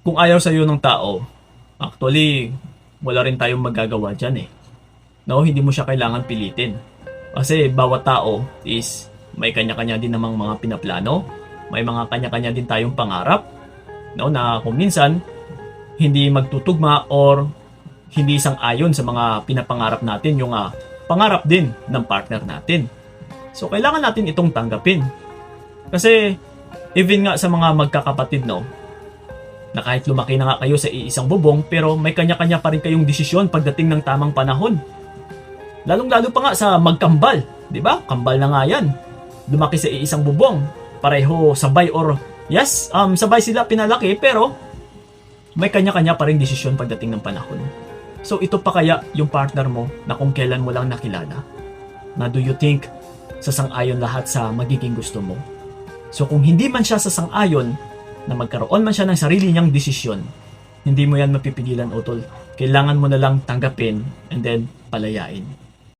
kung ayaw sa'yo ng tao, actually, wala rin tayong magagawa dyan eh. No, hindi mo siya kailangan pilitin. Kasi bawat tao is may kanya-kanya din namang mga pinaplano, may mga kanya-kanya din tayong pangarap, no, na kung minsan hindi magtutugma or hindi sang-ayon sa mga pinapangarap natin yung ah, pangarap din ng partner natin. So kailangan natin itong tanggapin. Kasi even nga sa mga magkakapatid no, na kahit lumaki na nga kayo sa iisang bubong pero may kanya-kanya pa rin kayong desisyon pagdating ng tamang panahon. Lalong-lalo pa nga sa magkambal, 'di ba? Kambal na nga 'yan. Lumaki sa iisang bubong, pareho sabay or yes, um sabay sila pinalaki pero may kanya-kanya pa rin desisyon pagdating ng panahon. So ito pa kaya yung partner mo na kung kailan mo lang nakilala? Na do you think sasang-ayon lahat sa magiging gusto mo? So kung hindi man siya sasang-ayon na magkaroon man siya ng sarili niyang desisyon, hindi mo yan mapipigilan utol. Kailangan mo na lang tanggapin and then palayain.